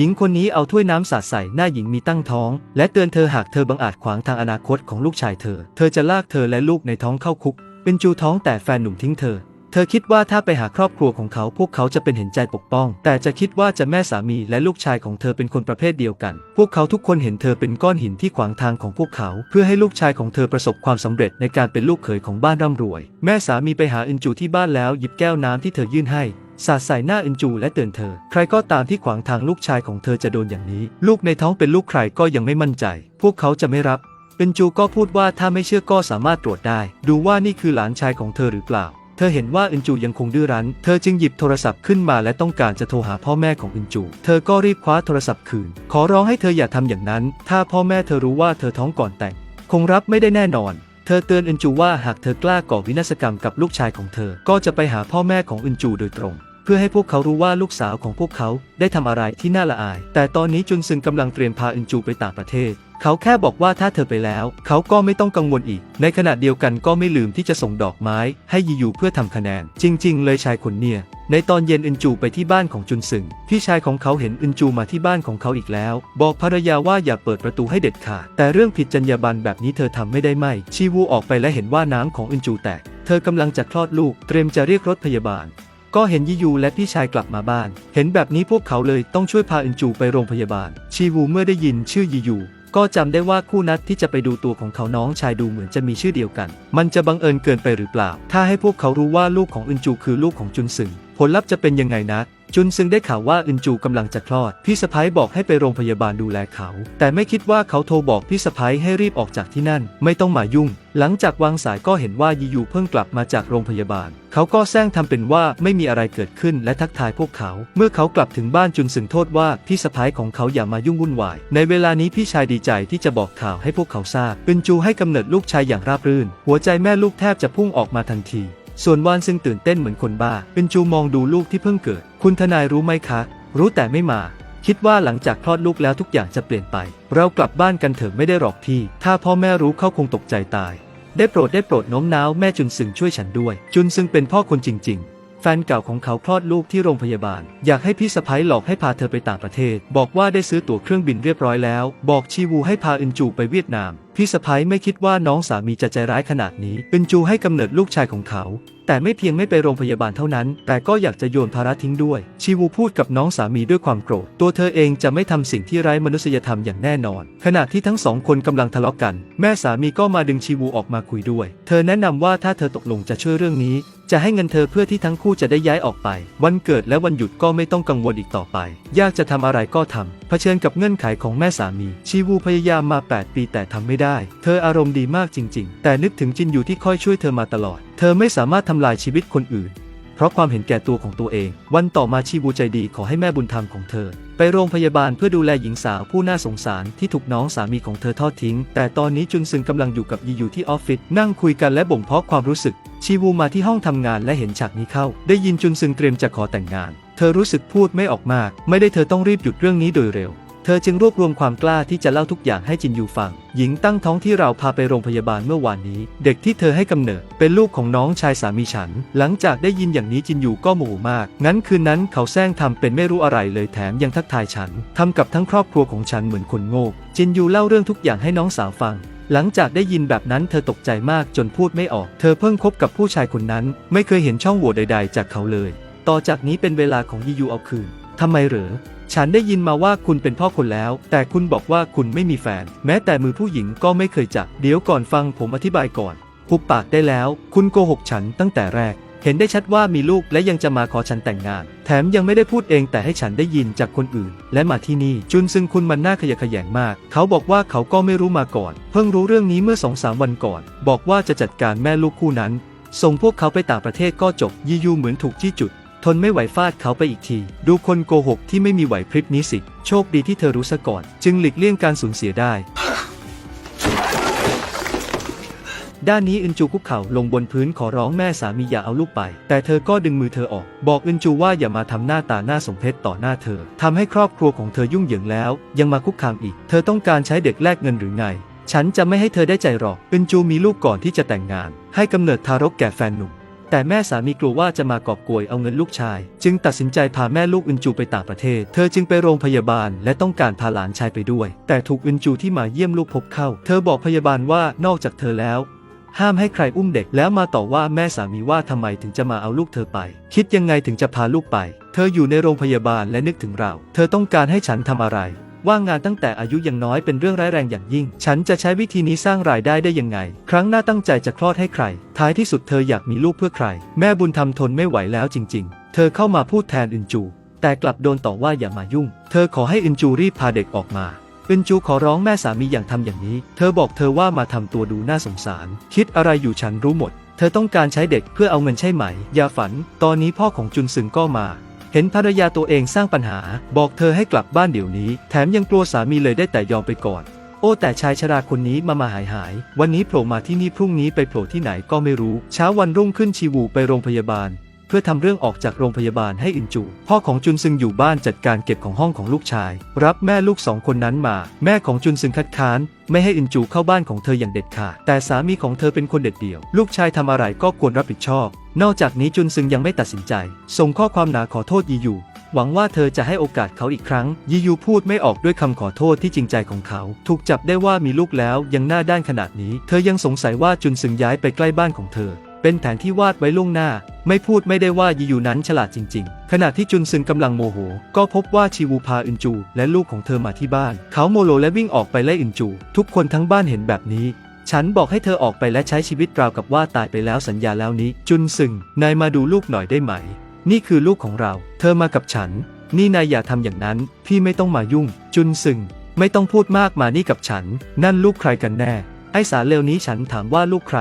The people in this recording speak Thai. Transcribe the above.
หญิงคนนี้เอาถ้วยน้ำสาดใส่หน้าหญิงมีตั้งท้อง และเตือนเธอหากเธอบังอาจขวางทางอนาคตของลูกชายเธอ เธอจะลากเธอและลูกในท้องเข้าคุก เป็นจูท้องแต่แฟนหนุ่มทิ้งเธอ เธอคิดว่าถ้าไปหาครอบครัวของเขาพวกเขาจะเป็นเห็นใจปกป้อง แต่จะคิดว่าจะแม่สามีและลูกชายของเธอเป็นคนประเภทเดียวกัน พวกเขาทุกคนเห็นเธอเป็นก้อนหินที่ขวางทางของพวกเขา เพื่อให้ลูกชายของเธอประสบความสำเร็จในการเป็นลูกเขยของบ้านร่ำรวย แม่สามีไปหาอินจูที่บ้านแล้วหยิบแก้วน้ำที่เธอยื่นให้ สาดใส่หน้าอินจูและเตือนเธอ ใครก็ตามที่ขวางทางลูกชายของเธอจะโดนอย่างนี้ ลูกในท้องเป็นลูกใครก็ยังไม่มั่นใจ พวกเขาจะไม่รับเป็นจูก็พูดว่าถ้าไม่เชื่อก็สามารถตรวจได้ ดูว่านี่คือหลานชายของเธอหรือเปล่า เธอเห็นว่าอินจูยังคงดื้อรั้น เธอจึงหยิบโทรศัพท์ขึ้นมาและต้องการจะโทรหาพ่อแม่ของอินจู เธอก็รีบคว้าโทรศัพท์คืน ขอร้องให้เธออย่าทำอย่างนั้น ถ้าพ่อแม่เธอรู้ว่าเธอท้องก่อนแต่ง คงรับไม่ได้แน่นอนเธอเตือนอินจูว่าหากเธอกล้าก่อวินาศกรรมกับลูกชายของเธอ ก็จะไปหาพ่อแม่ของอินจูโดยตรง พื่อให้พวกเขารู้ว่าลูกสาวของพวกเขาได้ทำอะไรที่น่าละอาย แต่ตอนนี้จุนซึงกำลังเตรียมพาอินจูไปต่างประเทศ เขาแค่บอกว่าถ้าเธอไปแล้ว เขาก็ไม่ต้องกังวลอีก ในขณะเดียวกันก็ไม่ลืมที่จะส่งดอกไม้ ให้ยียูเพื่อทำคะแนน จริง ๆ เลยชายคนเนี่ยในตอนเย็นอินจูไปที่บ้านของจุนซึง พี่ชายของเขาเห็นอินจูมาที่บ้านของเขาอีกแล้ว บอกภรรยาว่าอย่าเปิดประตูให้เด็ดขาด แต่เรื่องผิดจรรยาบรรณแบบนี้เธอทำไม่ได้ไม่ชีวูออกไปและเห็นว่าน้ำของอินจูแตก เธอกำลังจะคลอดลูก เตรียมจะเรียกรถพยาบาล ก็เห็นยิยูและพี่ชายกลับมาบ้าน เห็นแบบนี้พวกเขาเลยต้องช่วยพาอินจูไปโรงพยาบาล ชีวูเมื่อได้ยินชื่อยิยู ก็จำได้ว่าคู่นัดที่จะไปดูตัวของเขาน้องชายดูเหมือนจะมีชื่อเดียวกัน มันจะบังเอิญเกินไปหรือเปล่า ถ้าให้พวกเขารู้ว่าลูกของอินจูคือลูกของจุนซึง ผลลัพธ์จะเป็นยังไงนะจุนซึงได้ข่าวว่าอินจูกำลังจะคลอด พี่สะพ้ายบอกให้ไปโรงพยาบาลดูแลเขา แต่ไม่คิดว่าเขาโทรบอกพี่สะพ้ายให้รีบออกจากที่นั่น ไม่ต้องมายุ่ง หลังจากวางสายก็เห็นว่ายียูเพิ่งกลับมาจากโรงพยาบาล เขาก็แซงทำเป็นว่าไม่มีอะไรเกิดขึ้นและทักทายพวกเขา เมื่อเขากลับถึงบ้านจุนซึงโทษว่าพี่สะพ้ายของเขาอย่ามายุ่งวุ่นวาย ในเวลานี้พี่ชายดีใจที่จะบอกข่าวให้พวกเขาทราบอึนจูให้กำเนิดลูกชายอย่างราบรื่น หัวใจแม่ลูกแทบจะพุ่งออกมาทันที ส่วนวานซึ่งตื่นเต้นเหมือนคนบ้า เป็นจูมองดูลูกที่เพิ่งเกิด คุณทนายรู้ไหมคะ รู้แต่ไม่มา คิดว่าหลังจากคลอดลูกแล้วทุกอย่างจะเปลี่ยนไป เรากลับบ้านกันเถอะไม่ได้หรอกพี่ ถ้าพ่อแม่รู้เขาคงตกใจตาย ได้โปรดได้โปรดโน้มน้าวแม่จุนซึงช่วยฉันด้วย จุนซึงเป็นพ่อคนจริง ๆแฟนเก่าของเขาคลอดลูกที่โรงพยาบาล อยากให้พี่สะพ้ยหลอกให้พาเธอไปต่างประเทศ บอกว่าได้ซื้อตั๋วเครื่องบินเรียบร้อยแล้ว บอกชีวูให้พาอึนจูไปเวียดนาม พี่สะพ้ายไม่คิดว่าน้องสามีจะใจร้ายขนาดนี้อึนจูให้กำเนิดลูกชายของเขา แต่ไม่เพียงไม่ไปโรงพยาบาลเท่านั้น แต่ก็อยากจะโยนภาระทิ้งด้วย ชีวูพูดกับน้องสามีด้วยความโกรธ ตัวเธอเองจะไม่ทำสิ่งที่ไร้มนุษยธรรมอย่างแน่นอน ขณะที่ทั้งสองคนกำลังทะเลาะกัน แม่สามีก็มาดึงชีวูออกมาคุยด้วย เธอแนะนำว่าถ้าเธอตกลงจะช่วยเรื่องนี้จะให้เงินเธอเพื่อที่ทั้งคู่จะได้ย้ายออกไป วันเกิดและวันหยุดก็ไม่ต้องกังวลอีกต่อไป ยากจะทำอะไรก็ทำ เผชิญกับเงื่อนไขของแม่สามี ชีวูพยายามมา 8 ปีแต่ทำไม่ได้ เธออารมณ์ดีมากจริง ๆ แต่นึกถึงจินอยู่ที่คอยช่วยเธอมาตลอด เธอไม่สามารถทำลายชีวิตคนอื่น เพราะความเห็นแก่ตัวของตัวเอง วันต่อมาชีวูใจดีขอให้แม่บุญธรรมของเธอ ไปโรงพยาบาลเพื่อดูแลหญิงสาวผู้น่าสงสารที่ถูกน้องสามีของเธอทอดทิ้ง แต่ตอนนี้จุนซึงกำลังอยู่กับยีอยู่ที่ออฟฟิศนั่งคุยกันและบ่มเพาะความรู้สึก ชีวูมาที่ห้องทำงานและเห็นฉากนี้เข้า ได้ยินจุนซึงเตรียมจะขอแต่งงาน เธอรู้สึกพูดไม่ออกมาก ไม่ได้เธอต้องรีบหยุดเรื่องนี้โดยเร็ว ธอจึงรวบรวมความกล้าที่จะเล่าทุกอย่างให้จินยูฟัง หญิงตั้งท้องที่เราพาไปโรงพยาบาลเมื่อวานนี้ เด็กที่เธอให้กำเนิด เป็นลูกของน้องชายสามีฉัน หลังจากได้ยินอย่างนี้จินยูก็โมโหมาก งั้นคืนนั้นเขาแซงทำเป็นไม่รู้อะไรเลยแถมยังทักทายฉันทำกับทั้งครอบครัวของฉันเหมือนคนโง่ จินยูเล่าเรื่องทุกอย่างให้น้องสาวฟังหลังจากได้ยินแบบนั้นเธอตกใจมากจนพูดไม่ออก เธอเพิ่งคบกับผู้ชายคนนั้น ไม่เคยเห็นช่องโหว่ใด ๆ จากเขาเลย ต่อจากนี้เป็นเวลาของยียูเอาคืนทำไมเหรอ ฉันได้ยินมาว่าคุณเป็นพ่อคนแล้ว แต่คุณบอกว่าคุณไม่มีแฟน แม้แต่มือผู้หญิงก็ไม่เคยจับ เดี๋ยวก่อนฟังผมอธิบายก่อนหุบปากได้แล้ว คุณโกหกฉันตั้งแต่แรก เห็นได้ชัดว่ามีลูกและยังจะมาขอฉันแต่งงาน แถมยังไม่ได้พูดเองแต่ให้ฉันได้ยินจากคนอื่น และมาที่นี่ จุนซึ่งคุณมันน่าขยะแขยงมาก เขาบอกว่าเขาก็ไม่รู้มาก่อน เพิ่งรู้เรื่องนี้เมื่อสองสามวันก่อน บอกว่าจะจัดการแม่ลูกคู่นั้น ส่งพวกเขาไปต่างประเทศก็จบ ยียูเหมือนถูกจี้จุด ทนไม่ไหวฟาดเขาไปอีกที ดูคนโกหกที่ไม่มีไหวพริบนี้สิ โชคดีที่เธอรู้ซะก่อน จึงหลีกเลี่ยงการสูญเสียได้ ด้านนี้อึนจูคุกเข่าลงบนพื้นขอร้องแม่สามีอย่าเอาลูกไป แต่เธอก็ดึงมือเธอออก บอกอึนจูว่าอย่ามาทำหน้าตาหน้าสมเพชต่อหน้าเธอทำให้ครอบครัวของเธอยุ่งเหยิงแล้ว ยังมาคุกคามอีก เธอต้องการใช้เด็กแลกเงินหรือไง ฉันจะไม่ให้เธอได้ใจหรอกอึนจูมีลูกก่อนที่จะแต่งงาน ให้กำเนิดทารกแก่แฟนหนุ่ม แต่แม่สามีกลัวว่าจะมากอบโกยเอาเงินลูกชาย จึงตัดสินใจพาแม่ลูกอึนจูไปต่างประเทศ เธอจึงไปโรงพยาบาลและต้องการพาหลานชายไปด้วย แต่ถูกอึนจูที่มาเยี่ยมลูกพบเข้า เธอบอกพยาบาลว่านอกจากเธอแล้ว ห้ามให้ใครอุ้มเด็กแล้วมาต่อว่าแม่สามีว่าทำไมถึงจะมาเอาลูกเธอไป คิดยังไงถึงจะพาลูกไป เธออยู่ในโรงพยาบาลและนึกถึงเรา เธอต้องการให้ฉันทำอะไร ว่างงานตั้งแต่อายุยังน้อยเป็นเรื่องร้ายแรงอย่างยิ่ง ฉันจะใช้วิธีนี้สร้างรายได้ได้ยังไง ครั้งหน้าตั้งใจจะคลอดให้ใคร ท้ายที่สุดเธออยากมีลูกเพื่อใคร แม่บุญธรรมทนไม่ไหวแล้วจริง ๆ เธอเข้ามาพูดแทนอึนจู แต่กลับโดนต่อว่าอย่ามายุ่ง เธอขอให้อึนจูรีบพาเด็กออกมาอึนจูขอร้องแม่สามีอย่างทำอย่างนี้ เธอบอกเธอว่ามาทำตัวดูน่าสงสาร คิดอะไรอยู่ฉันรู้หมด เธอต้องการใช้เด็กเพื่อเอาเงินใช่ไหม อย่าฝัน ตอนนี้พ่อของจุนซึงก็มา เห็นภรรยาตัวเองสร้างปัญหา บอกเธอให้กลับบ้านเดี๋ยวนี้ แถมยังกลัวสามีเลยได้แต่ยอมไปก่อน โอ้แต่ชายชราคนนี้มามาหายหาย วันนี้โผล่มาที่นี่พรุ่งนี้ไปโผล่ที่ไหนก็ไม่รู้ เช้าวันรุ่งขึ้นชีวูไปโรงพยาบาล เพื่อทำเรื่องออกจากโรงพยาบาลให้อินจู พ่อของจุนซึงอยู่บ้านจัดการเก็บของห้องของลูกชาย รับแม่ลูกสองคนนั้นมา แม่ของจุนซึงคัดค้าน ไม่ให้อินจูเข้าบ้านของเธออย่างเด็ดขาดแต่สามีของเธอเป็นคนเด็ดเดี่ยว ลูกชายทำอะไรก็ควรรับผิดชอบ นอกจากนี้จุนซึงยังไม่ตัดสินใจ ส่งข้อความหนาขอโทษยียู หวังว่าเธอจะให้โอกาสเขาอีกครั้ง ยียูพูดไม่ออกด้วยคำขอโทษที่จริงใจของเขา ถูกจับได้ว่ามีลูกแล้วยังหน้าด้านขนาดนี้ เธอยังสงสัยว่าจุนซึงย้ายไปใกล้บ้านของเธอ เป็นแผนที่วาดไว้ล่วงหน้า ไม่พูดไม่ได้ว่ายียูนั้นฉลาดจริง ๆ ขณะที่จุนซึงกำลังโมโห ก็พบว่าชีวูพาอึนจู และลูกของเธอมาที่บ้าน เขาโมโลและวิ่งออกไปไล่อึนจู ทุกคนทั้งบ้านเห็นแบบนี้ ฉันบอกให้เธอออกไปและใช้ชีวิตราวกับว่าตายไปแล้วสัญญาแล้วนี้ จุนซึง นายมาดูลูกหน่อยได้ไหม นี่คือลูกของเรา เธอมากับฉัน นี่นายอย่าทำอย่างนั้น พี่ไม่ต้องมายุ่ง จุนซึง ไม่ต้องพูดมากมานี่กับฉัน นั่นลูกใครกันแน่ ไอ้สารเลวนี้ฉันถามว่าลูกใคร